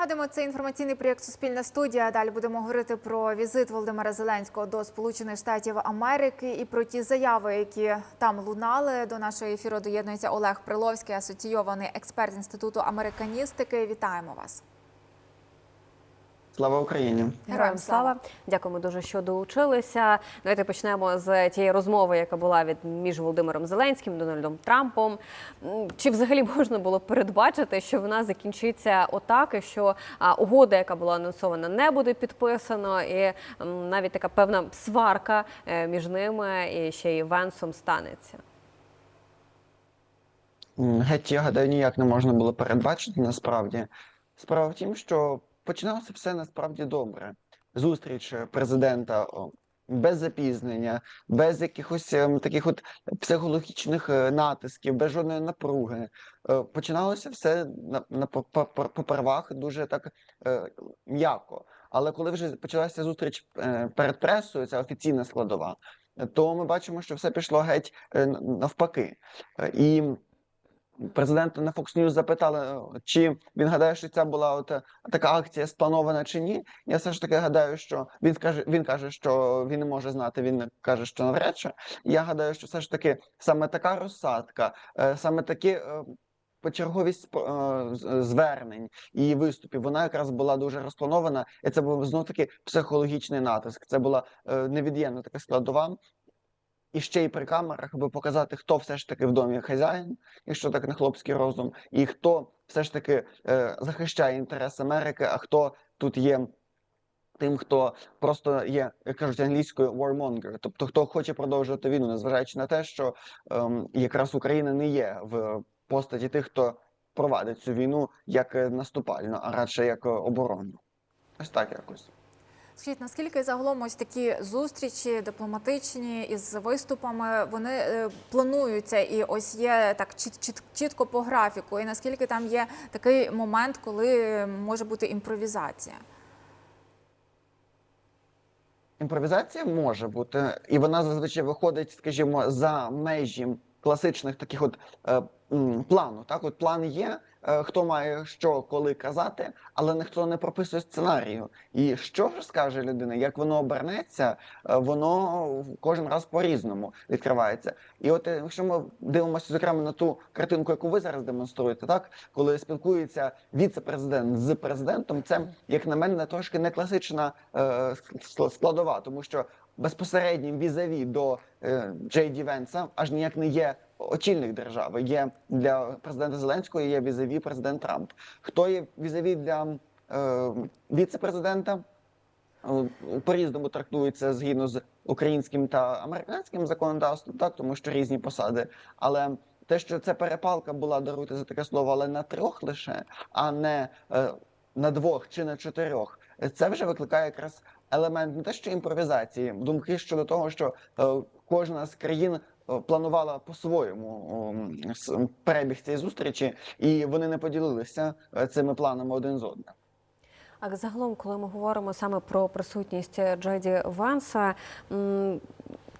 нагадуємо, це інформаційний проєкт Суспільна студія. Далі будемо говорити про візит Володимира Зеленського до Сполучених Штатів Америки і про ті заяви, які там лунали. До нашого ефіру доєднується Олег Приловський, асоційований експерт інституту американістики. Вітаємо вас. Слава Україні! Героям слава, дякуємо дуже, що долучилися. Давайте почнемо з тієї розмови, яка була від між Володимиром Зеленським Дональдом Трампом. Чи взагалі можна було передбачити, що вона закінчиться отак, і що угода, яка була анонсована, не буде підписана, і навіть така певна сварка е, між ними і ще й Венсом станеться. Геть, я гадаю, ніяк не можна було передбачити насправді. Справа в тім, що починалося все насправді добре. Зустріч президента без запізнення, без якихось ем, таких от психологічних е, натисків, без жодної напруги. Е, Починалося все на, на по- по- по- попервах дуже так е, м'яко. Але коли вже почалася зустріч е, перед пресою, ця офіційна складова, то ми бачимо, що все пішло геть е, навпаки. Е, І президента на Fox News запитали, е, чи він гадає, що ця була от е, така акція спланована чи ні. Я все ж таки гадаю, що він скаже, він каже, що він не може знати. Він каже, що навряд чи. Я гадаю, що все ж таки саме така розсадка, е, саме такі. Почерговість е, звернень і виступів вона якраз була дуже розпланована, і це був знов таки психологічний натиск. Це була невід'ємна така складова. І ще й при камерах, аби показати, хто все ж таки в домі хазяїн, якщо так на хлопський розум, і хто все ж таки е, захищає інтерес Америки, а хто тут є тим, хто просто є, як кажуть англійською, warmonger, тобто хто хоче продовжувати війну, незважаючи на те, що ем, якраз Україна не є в постаті тих, хто провадить цю війну як наступальну, а радше як е, оборонну. Ось так якось. Скажіть, наскільки загалом ось такі зустрічі дипломатичні із виступами вони е, плануються і ось є так чіт, чіт, чітко по графіку, і наскільки там є такий момент, коли може бути імпровізація? Імпровізація може бути, і вона зазвичай виходить, скажімо, за межі класичних таких от е, плану. Так, от план є, хто має що коли казати, але ніхто не прописує сценарію. І що ж скаже людина, як воно обернеться, е, воно кожен раз по-різному відкривається. І от е, якщо ми дивимося зокрема на ту картинку, яку ви зараз демонструєте, так коли спілкується віце-президент з президентом, це як на мене трошки не класична е, складова, тому що безпосереднім візаві до е, Джей Ді Венса аж ніяк не є очільник держави. Є для президента Зеленського є візаві президент Трамп. Хто є візаві для е, віце-президента? Е, По-різному трактується згідно з українським та американським законодавством, так тому що різні посади. Але те, що це перепалка була даруйте за таке слово, але на трьох лише, а не е, на двох чи на чотирьох, це вже викликає якраз елемент не те, що імпровізації, думки щодо того, що е, кожна з країн планувала по-своєму перебіг цієї зустрічі, і вони не поділилися е, цими планами один з одним. А загалом, коли ми говоримо саме про присутність Джейді Ванса,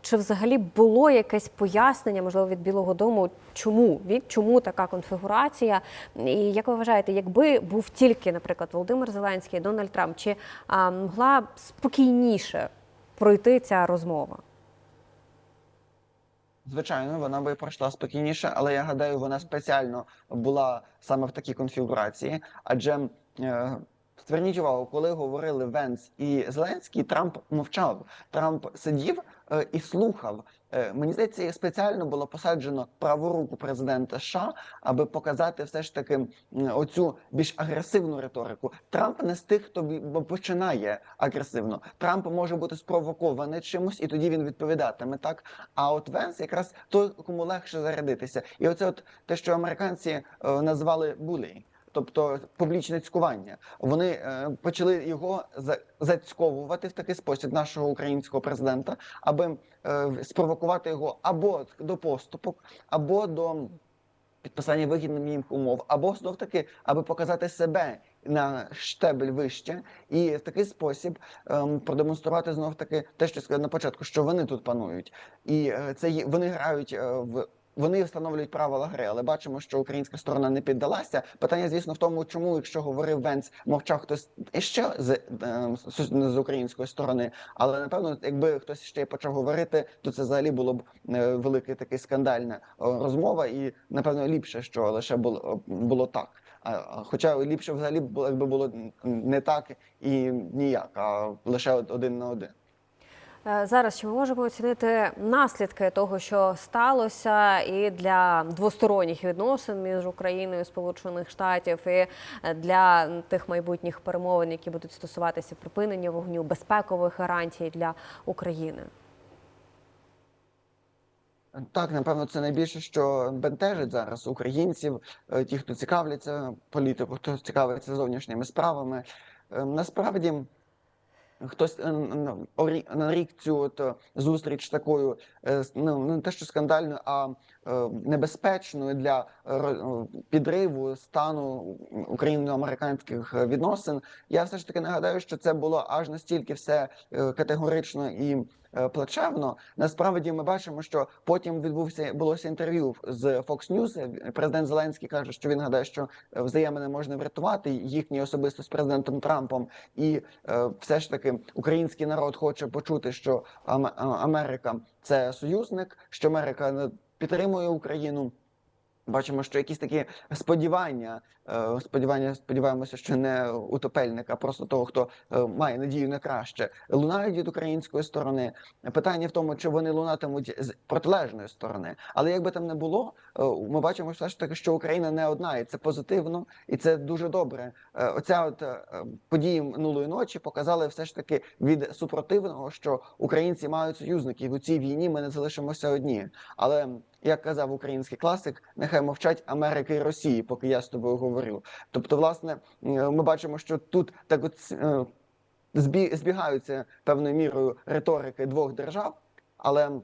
чи взагалі було якесь пояснення, можливо, від Білого Дому, чому від чому така конфігурація? І як ви вважаєте, якби був тільки, наприклад, Володимир Зеленський, Дональд Трамп, чи а, могла спокійніше пройти ця розмова? Звичайно, вона би пройшла спокійніше, але я гадаю, вона спеціально була саме в такій конфігурації. Адже е, зверніть увагу, коли говорили Венс і Зеленський, Трамп мовчав. Трамп сидів і слухав. Е, мені здається, спеціально було посаджено праву руку президента США, аби показати все ж таки оцю більш агресивну риторику. Трамп не з тих, хто починає агресивно. Трамп може бути спровокований чимось, і тоді він відповідатиме так. А от Венс якраз той, кому легше зарядитися. І оце от те, що американці е, назвали булі. Тобто публічне цькування. Вони е, почали його за- зацьковувати в такий спосіб нашого українського президента, аби е, спровокувати його або до поступок, або до підписання вигідних їм умов, або знов таки, аби показати себе на штебель вище, і в такий спосіб ем, продемонструвати знов таки те, що сказав на початку, що вони тут панують, і е, це вони грають е, в вони встановлюють правила гри, але бачимо, що українська сторона не піддалася. Питання, звісно, в тому, чому, якщо говорив Венц, мовчав хтось іще з, е, з, української сторони. Але напевно, якби хтось ще почав говорити, то це взагалі було б е, великий такий скандальна розмова, і напевно ліпше, що лише було було так. Хоча ліпше взагалі якби було не так і ніяк, а лише один на один. Е, Зараз чи ми можемо оцінити наслідки того, що сталося, і для двосторонніх відносин між Україною і Сполучених Штатів, і для тих майбутніх перемовин, які будуть стосуватися припинення вогню, безпекових гарантій для України? Так, напевно, це найбільше, що бентежить зараз українців, е, ті, хто цікавляться політикою, хто цікавиться зовнішніми справами. Е, Насправді, хтось на рік цю от е, зустріч такою, е, ну не те, що скандальною, а е, небезпечною для е, е, підриву стану україно-американських е, відносин. Я все ж таки нагадаю, що це було аж настільки все е, категорично і е, плачевно. Насправді ми бачимо, що потім відбувся булося інтерв'ю з Fox News. Президент Зеленський каже, що він гадає, що е, взаємини можна врятувати їхні особисто з президентом Трампом, і е, все ж таки український народ хоче почути, що Ам- Америка це союзник, що Америка е, підтримує Україну. Бачимо, що якісь такі сподівання, сподівання, сподіваємося, що не утопельника, просто того, хто е, має надію на краще, лунають від української сторони. Питання в тому, чи вони лунатимуть з протилежної сторони. Але як би там не було, е, ми бачимо все ж таки, що Україна не одна, і це позитивно, і це дуже добре. Е, Оця от е, події минулої ночі показали все ж таки від супротивного, що українці мають союзників у цій війні. Ми не залишимося одні. Але як казав український класик, нехай мовчать Америки і Росії, поки я з тобою говорю. Тобто, власне, е, ми бачимо, що тут так от е, збігаються певною мірою риторики двох держав, але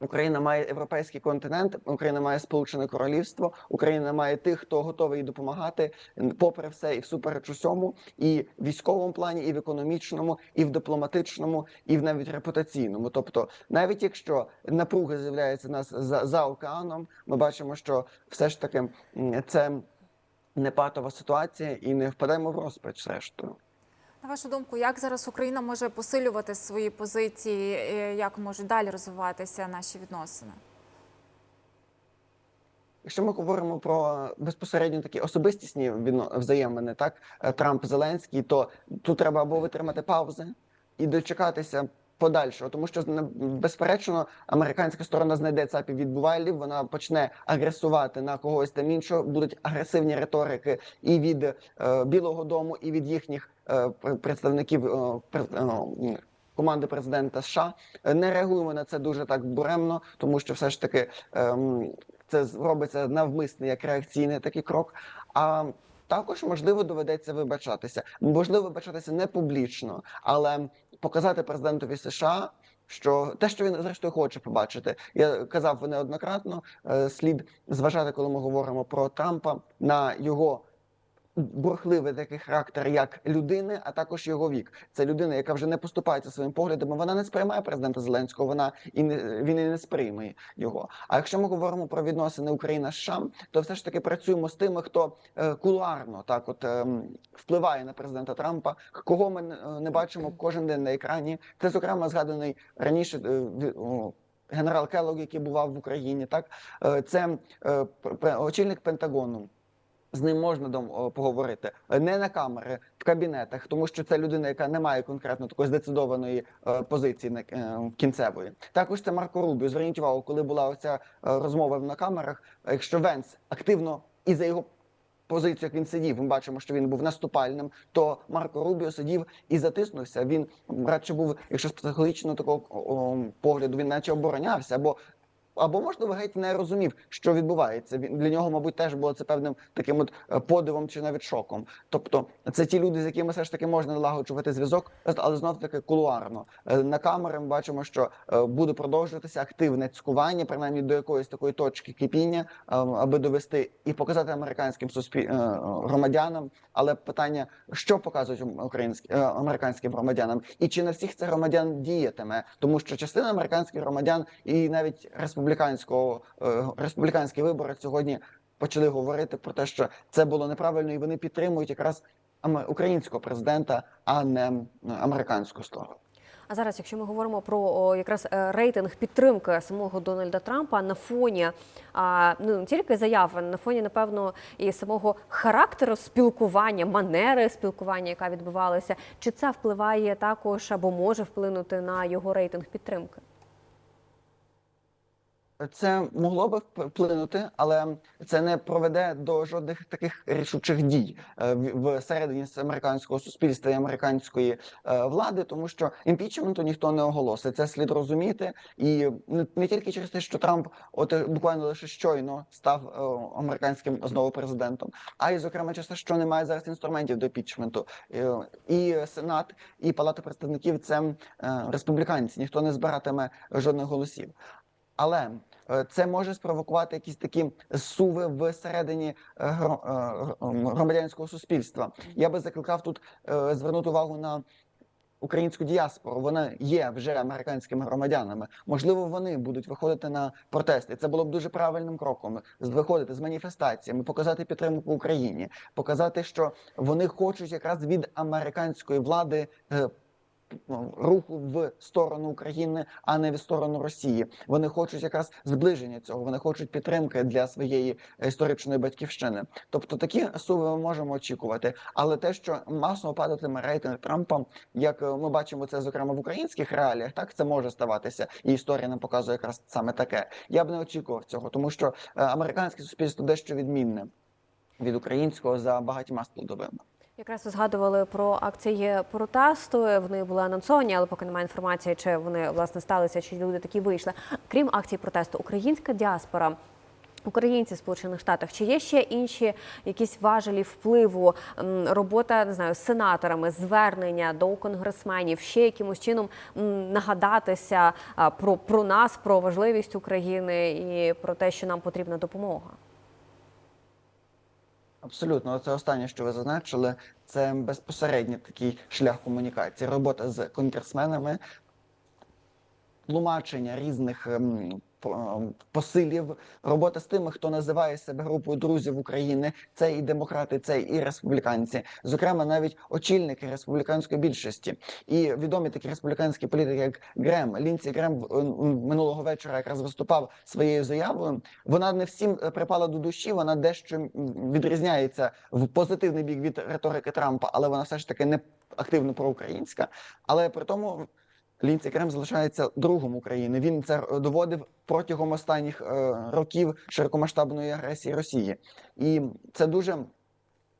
Україна має європейський континент, Україна має Сполучене Королівство, Україна має тих, хто готовий допомагати, попри все, і всупереч усьому, і в військовому плані, і в економічному, і в дипломатичному, і в навіть репутаційному. Тобто, навіть якщо напруга з'являється нас за, за океаном, ми бачимо, що все ж таки це не патова ситуація, і не впадемо в розпач, зрештою. На вашу думку, як зараз Україна може посилювати свої позиції, е, як можуть далі розвиватися наші відносини? Якщо ми говоримо про безпосередньо такі особистісні взаємини, так е, Трамп Зеленський, то тут треба або витримати паузи і дочекатися подальшого, тому що безперечно американська сторона знайде цапів від вона почне агресувати на когось там іншого. Будуть агресивні риторики і від е, Білого Дому, і від їхніх е, представників е, е, команди президента США. Е, Не реагуємо на це дуже так буремно, тому що все ж таки. ем, це робиться навмисний як реакційний такий крок. А також можливо доведеться вибачатися. Можливо, вибачатися не публічно, але показати президентові США. Що те, що він зрештою хоче побачити, я казав неоднократно. е, Слід зважати, коли ми говоримо про Трампа, на його бурхливий такий характер як людини, а також його вік. Це людина, яка вже не поступається своїм поглядом. Вона не сприймає президента Зеленського. Вона і не він і не сприйме його. А якщо ми говоримо про відносини Україна США, то все ж таки працюємо з тими, хто е, кулуарно так, от ем, впливає на президента Трампа. Кого ми не- не бачимо кожен день на екрані. Це зокрема згаданий раніше. е, Генерал Келлог, який бував в Україні, так Е, це е, очільник Пентагону. З ним можна дом поговорити не на камери, в кабінетах, тому що це людина, яка не має конкретно такої здецидованої е, позиції на е, кінцевої. Також це Марко Рубіо. Увагу, коли була оця е, розмова на камерах. Якщо Венс активно і за його позицію, як він сидів, ми бачимо, що він був наступальним, то Марко Рубіо сидів і затиснувся. Він радше був, якщо з психологічного такого погляду, він наче оборонявся або. Або можливо геть не розумів, що відбувається. Він для нього, мабуть, теж було це певним таким от е, подивом чи навіть шоком. Тобто, це ті люди, з якими все ж таки можна налагоджувати зв'язок, але знов таки кулуарно. Е, На камери ми бачимо, що е, буде продовжуватися активне цькування, принаймні до якоїсь такої точки кипіння, аби довести і показати американським суспіль... громадянам. Але питання, що показують українські американським громадянам, і чи на всіх цих громадян діятиме, тому що частина американських громадян і навіть республіканців республіканського е, республіканський вибори сьогодні почали говорити про те, що це було неправильно, і вони підтримують якраз українського президента, а не американську сторону. А зараз, якщо ми говоримо про якраз е, рейтинг підтримки самого Дональда Трампа на фоні ну не тільки заяв, на фоні, напевно, і самого характеру спілкування, манери спілкування, яка відбувалася, чи це впливає також або може вплинути на його рейтинг підтримки? Це могло би вплинути, але це не проведе до жодних таких рішучих дій е, в- всередині американського суспільства і американської е, влади, тому що імпічменту ніхто не оголосить. Це слід розуміти, і не, тільки через те, що Трамп, от е, буквально лише щойно став американським знову президентом, а й зокрема через те, що немає зараз інструментів до імпічменту. І Сенат, і Палата представників це республіканці. Ніхто не збиратиме жодних голосів. Але е, це може спровокувати якісь такі суви всередині е, е, гр- громадянського суспільства. Я би закликав тут звернути увагу на українську діаспору. Вона є вже американськими громадянами. Можливо, вони будуть виходити на протести. Це було б дуже правильним кроком. Виходити з маніфестаціями, показати підтримку Україні, показати, що вони хочуть якраз від американської влади. Ну, руху в сторону України, а не в сторону Росії. Вони хочуть якраз зближення цього. Вони хочуть підтримки для своєї історичної батьківщини. Тобто такі суви ми можемо очікувати. Але те, що масово падатиме рейтинг Трампа, як е, ми бачимо це зокрема в українських реаліях, так це може ставатися, і історія нам показує якраз саме таке. Я б не очікував цього, тому що е, американське суспільство дещо відмінне від українського за багатьма складовими. Якраз ви згадували про акції протесту. Вони були анонсовані, але поки немає інформації, чи вони власне сталися, чи люди такі вийшли. Крім акцій протесту, українська діаспора. Українці в Сполучених Штатах чи є ще інші якісь важелі впливу, робота не знаю з сенаторами, звернення до конгресменів, ще якимось чином нагадатися про, про нас, про важливість України і про те, що нам потрібна допомога. Абсолютно, це останнє, що ви зазначили, це безпосередньо такий шлях комунікації. Робота з конгресменами, тлумачення різних ем, посилів, робота з тими, хто називає себе групою друзів України. Це і демократи, це і республіканці, зокрема, навіть очільники республіканської більшості. І відомі такі республіканські політики, як Грем, Лінці Грем минулого вечора якраз виступав своєю заявою. Вона не всім е, припала до душі, вона дещо відрізняється в позитивний бік від риторики Трампа, але вона все ж таки не активно проукраїнська. Але при тому Лінці Крем залишається другом України. Він це доводив протягом останніх е, років широкомасштабної агресії Росії, і це дуже.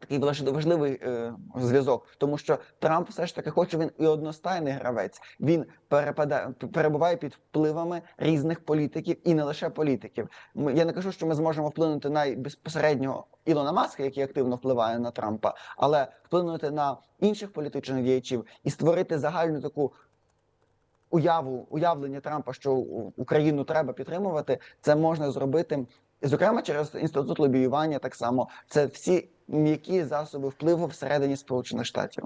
Такий важ- важливий е, зв'язок, тому що Трамп все ж таки хоче він і одностайний гравець. Він перепадає перебуває під впливами різних політиків і не лише політиків. Я не кажу, що ми зможемо вплинути на безпосередньо Ілона Маска, який активно впливає на Трампа, але вплинути на інших політичних діячів і створити загальну таку уяву уявлення Трампа, що Україну треба підтримувати, це можна зробити. Зокрема, через інститут лобіювання, так само це всі м'які засоби впливу всередині Сполучених Штатів.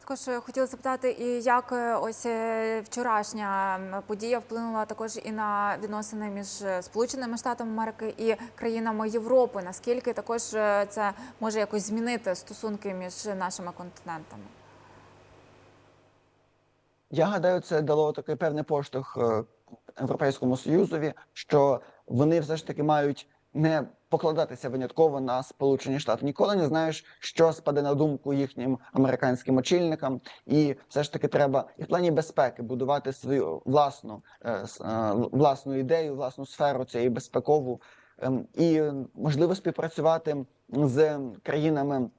Також е, хотіла запитати, і як е, ось е, вчорашня подія вплинула також і на відносини між Сполученими Штатами Америки і країнами Європи. Наскільки також це може якось змінити стосунки між нашими континентами? Я гадаю, це дало такий певний поштовх е, Європейському Союзові, що вони все ж таки мають не покладатися винятково на Сполучені Штати. Ніколи не знаєш, що спаде на думку їхнім американським очільникам, і все ж таки треба і в плані безпеки будувати свою власну е, е, власну ідею, власну сферу цієї безпекову, ем, і можливо співпрацювати з країнами.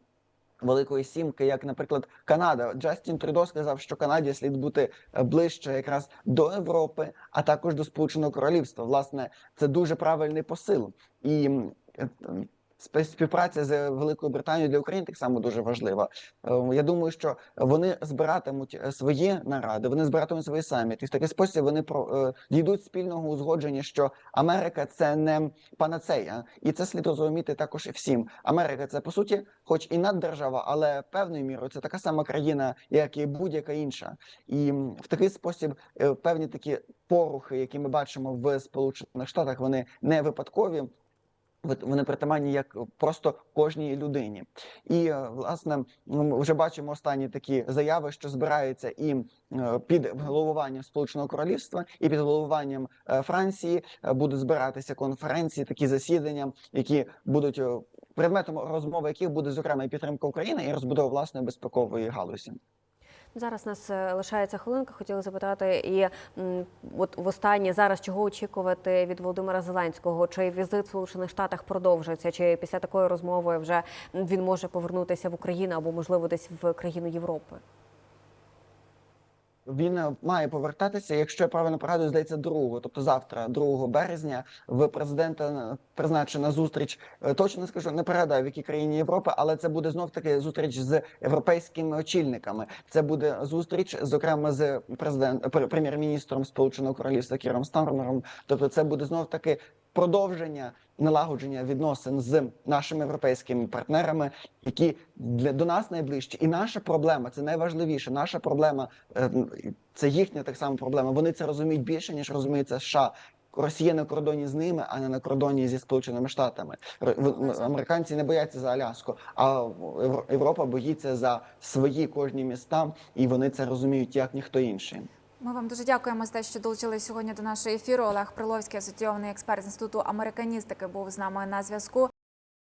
Великої сімки, як, наприклад, Канада. Джастін Трюдо сказав, що Канаді слід бути е, ближче якраз до Європи, а також до Сполученого Королівства. Власне, це дуже правильний посил, і е, співпраця з Великою Британією для України так само дуже важлива. Е, Я думаю, що вони збиратимуть е, свої наради, вони збиратимуть свої саміти. В такий спосіб вони про е, дійдуть спільного узгодження, що Америка це не панацея, і це слід розуміти також і всім. Америка це по суті, хоч і наддержава, але певною мірою це така сама країна, як і будь-яка інша. І в такий спосіб е, певні такі порухи, які ми бачимо в Сполучених Штатах, вони не випадкові. Вони притаманні як просто кожній людині, і е, власне ну, ми вже бачимо останні такі заяви, що збираються і е, під головуванням Сполученого Королівства, і під головуванням е, Франції будуть збиратися конференції, такі засідання, які будуть предметом розмови, яких буде зокрема і підтримка України і розбудова власної безпекової галузі. Зараз нас е, лишається хвилинка. Хотіли запитати, і от в останнє зараз чого очікувати від Володимира Зеленського? Чи візит в Сполучених Штатах продовжиться? Чи після такої розмови вже він може повернутися в Україну або можливо десь в країну Європи? Він е, має повертатися, якщо я правильно пригадую, здається, 2, тобто завтра, 2 березня, в президента е, призначена зустріч. е, Точно скажу, не передаю в якій країні Європи, але це буде знов таки зустріч з європейськими очільниками. Це буде зустріч, зокрема, з президент прем'єр-міністром Сполученого Королівства Кіром Стармером. Тобто, це буде знов таки продовження налагодження відносин з нашими європейськими партнерами, які для до нас найближчі. І наша проблема це найважливіше. Наша проблема е, це їхня так само проблема. Вони це розуміють більше ніж розуміють це США. Росія на кордоні з ними, а не на кордоні зі Сполученими Штатами. Американці не бояться за Аляску, а Євро- Європа боїться за свої кожні міста, і вони це розуміють як ніхто інший. Ми вам дуже дякуємо за те, що долучились сьогодні до нашого ефіру. Олег Приловський, асоційований експерт з інституту американістики, був з нами на зв'язку.